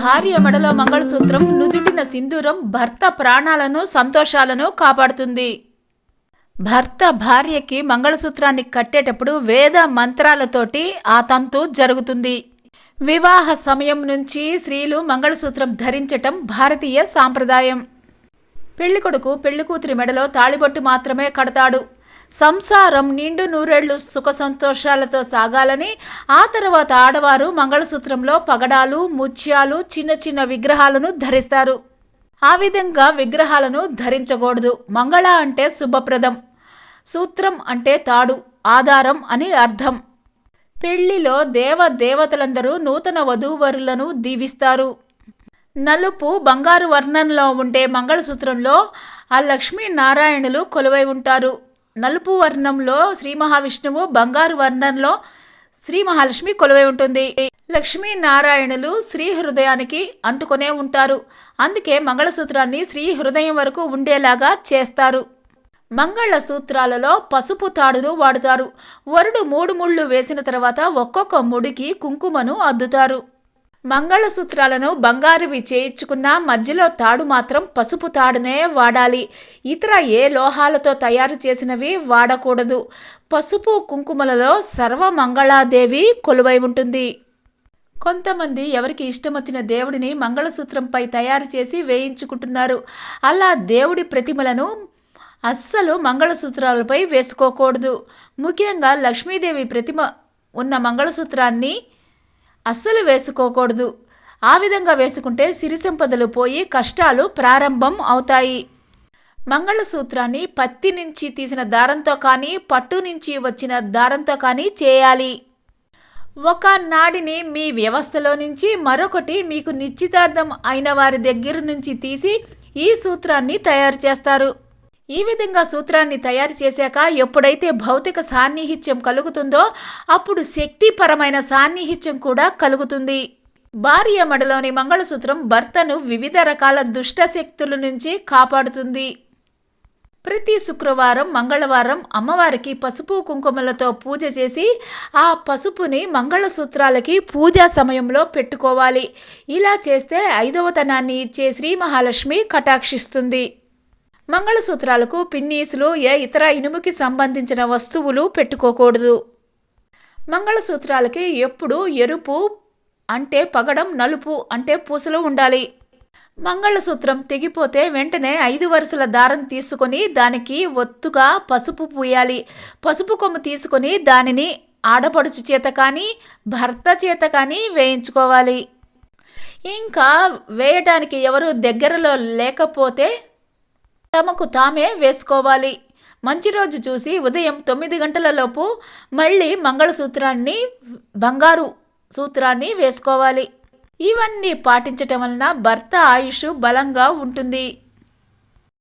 భార్య మెడలో మంగళసూత్రం నుదుటిన సింధూరం భర్త ప్రాణాలను సంతోషాలను కాపాడుతుంది. భర్త భార్యకి మంగళసూత్రాన్ని కట్టేటప్పుడు వేద మంత్రాలతోటి ఆ తంతు జరుగుతుంది. వివాహ సమయం నుంచి స్త్రీలు మంగళసూత్రం ధరించటం భారతీయ సాంప్రదాయం. పెళ్ళికొడుకు పెళ్ళికూతురి మెడలో తాళిబొట్టు మాత్రమే కడతాడు. సంసారం నిండు నూరేళ్ళు సుఖ సంతోషాలతో సాగాలని ఆ తర్వాత ఆడవారు మంగళసూత్రంలో పగడాలు ముత్యాలు చిన్న చిన్న విగ్రహాలను ధరిస్తారు. ఆ విధంగా విగ్రహాలను ధరించకూడదు. మంగళ అంటే శుభప్రదం. సూత్రం అంటే తాడు ఆధారం అని అర్థం. పెళ్ళిలో దేవ దేవతలందరూ నూతన వధూవరులను దీవిస్తారు. నలుపు బంగారు వర్ణంలో ఉండే మంగళసూత్రంలో ఆ లక్ష్మీనారాయణులు కొలువై ఉంటారు. నలుపు వర్ణంలో శ్రీ మహావిష్ణువు బంగారు వర్ణంలో శ్రీ మహాలక్ష్మి కొలువై ఉంటుంది. లక్ష్మీ నారాయణులు శ్రీ హృదయానికి అంటుకొనే ఉంటారు. అందుకే మంగళసూత్రాన్ని శ్రీ హృదయం వరకు ఉండేలాగా చేస్తారు. మంగళ సూత్రాలలో పసుపు తాడును వాడుతారు. వరుడు మూడు ముళ్ళు వేసిన తర్వాత ఒక్కొక్క ముడికి కుంకుమను అద్దుతారు. మంగళసూత్రాలను బంగారువి చేయించుకున్న మధ్యలో తాడు మాత్రం పసుపు తాడునే వాడాలి. ఇతర ఏ లోహాలతో తయారు చేసినవి వాడకూడదు. పసుపు కుంకుమలలో సర్వమంగళాదేవి కొలువై ఉంటుంది. కొంతమంది ఎవరికి ఇష్టం వచ్చిన దేవుడిని మంగళసూత్రంపై తయారు చేసి వేయించుకుంటున్నారు. అలా దేవుడి ప్రతిమలను అస్సలు మంగళసూత్రాలపై వేసుకోకూడదు. ముఖ్యంగా లక్ష్మీదేవి ప్రతిమ ఉన్న మంగళసూత్రాన్ని అస్సలు వేసుకోకూడదు. ఆ విధంగా వేసుకుంటే సిరి సంపదలు పోయి కష్టాలు ప్రారంభం అవుతాయి. మంగళసూత్రాన్ని పత్తి నుంచి తీసిన దారంతో కానీ పట్టు నుంచి వచ్చిన దారంతో కానీ చేయాలి. ఒక నాడిని మీ వ్యవస్థలో నుంచి మరొకటి మీకు నిశ్చితార్థం అయిన వారి దగ్గర నుంచి తీసి ఈ సూత్రాన్ని తయారు చేస్తారు. ఈ విధంగా సూత్రాన్ని తయారు చేశాక ఎప్పుడైతే భౌతిక సాన్నిహిత్యం కలుగుతుందో అప్పుడు శక్తిపరమైన సాన్నిహిత్యం కూడా కలుగుతుంది. భార్య మడలోని మంగళసూత్రం భర్తను వివిధ రకాల దుష్ట శక్తుల నుంచి కాపాడుతుంది. ప్రతి శుక్రవారం మంగళవారం అమ్మవారికి పసుపు కుంకుమలతో పూజ చేసి ఆ పసుపుని మంగళసూత్రాలకి పూజా సమయంలో పెట్టుకోవాలి. ఇలా చేస్తే ఐదవతనాన్ని ఇచ్చే శ్రీ మహాలక్ష్మి కటాక్షిస్తుంది. మంగళసూత్రాలకు పిన్నీసులు ఏ ఇతర ఇనుముకి సంబంధించిన వస్తువులు పెట్టుకోకూడదు. మంగళసూత్రాలకి ఎప్పుడు ఎరుపు అంటే పగడం నలుపు అంటే పూసలు ఉండాలి. మంగళసూత్రం తెగిపోతే వెంటనే ఐదు వరుసల దారం తీసుకొని దానికి ఒత్తుగా పసుపు పూయాలి. పసుపు కొమ్ము తీసుకొని దానిని ఆడపడుచు చేత కానీ భర్త చేత కానీ వేయించుకోవాలి. ఇంకా వేయటానికి ఎవరు దగ్గరలో లేకపోతే తమకు తామే వేసుకోవాలి. మంచి రోజు చూసి ఉదయం తొమ్మిది గంటలలోపు మళ్ళీ మంగళసూత్రాన్ని బంగారు సూత్రాన్ని వేసుకోవాలి. ఇవన్నీ పాటించటం వలన భర్త ఆయుష్ బలంగా ఉంటుంది.